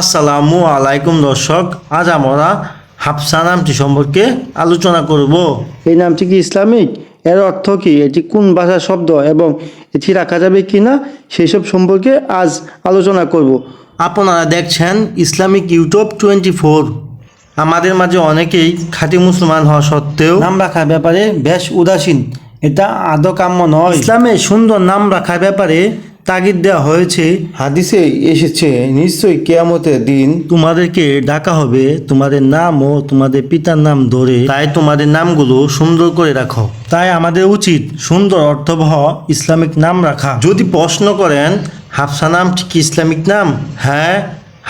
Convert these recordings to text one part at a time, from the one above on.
আসসালামু আলাইকুম দর্শক আজ আমরা হাফসা নামটি সম্পর্কে আলোচনা করব। এই নামটি কি ইসলামিক? এর অর্থ কি? এটি কোন ভাষার শব্দ এবং এটি রাখা যাবে কি না সেই সব সম্পর্কে আজ আলোচনা করব। আপনারা দেখছেন ইসলামিক ইউটিউব টোয়েন্টি ফোর আমাদের মাঝে অনেকেই খাঁটি মুসলমান হওয়া সত্ত্বেও নাম রাখার ব্যাপারে বেশ উদাসীন। এটা আদৌ কাম্য নয়। ইসলামে সুন্দর নাম রাখার ব্যাপারে তাগিদ দেওয়া হয়েছে হাদিসে এসেছে নিশ্চয়ই কেয়ামতের দিন তোমাদেরকে ডাকা হবে তোমাদের নাম ও তোমাদের পিতার নাম ধরে তাই তোমাদের নামগুলো সুন্দর করে রাখো। তাই আমাদের উচিত সুন্দর অর্থবহ ইসলামিক নাম রাখা। যদি প্রশ্ন করেন হাফসা নামটি কি ইসলামিক নাম? হ্যাঁ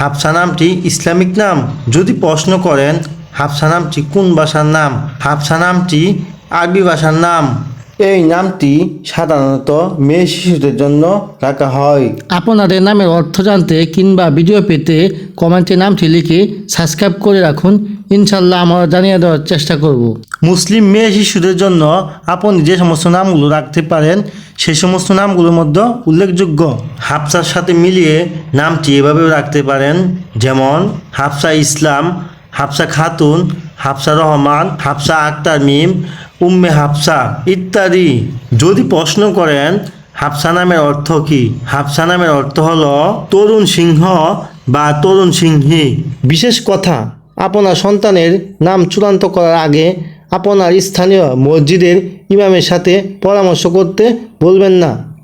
হাফসা নামটি ইসলামিক নাম। যদি প্রশ্ন করেন হাফসা নামটি কোন ভাষার নাম? হাফসা নামটি আরবি ভাষার নাম। এই নামটি সাধারণত মেয়ে শিশুদের জন্য রাখা হয়। আপনাদের নামের অর্থ জানতে কিংবা ভিডিও পেতে কমেন্টে নামটি লিখে সাবস্ক্রাইব করে রাখুন। ইনশাল্লাহ আমরা জানিয়ে দেওয়ার চেষ্টা করব। মুসলিম মেয়ে শিশুদের জন্য আপনি যে সমস্ত নামগুলো রাখতে পারেন সেই সমস্ত নামগুলোর মধ্যে উল্লেখযোগ্য হাফসার সাথে মিলিয়ে নামটি এভাবেও রাখতে পারেন যেমন হাফসা ইসলাম হাফসা খাতুন হাফসা রহমান হাফসা আক্তার মিম উম্মে হাফসা ইত্যাদি। যদি প্রশ্ন করেন, হাফসা নামের অর্থ কি? হাফসা নামের অর্থ হল তরুণ সিংহ বা তরুণ সিংহী। বিশেষ কথা, আপনার সন্তানের নাম চূড়ান্ত করার আগে আপনার স্থানীয় মসজিদের ইমামের সাথে পরামর্শ করতে বলবেন না।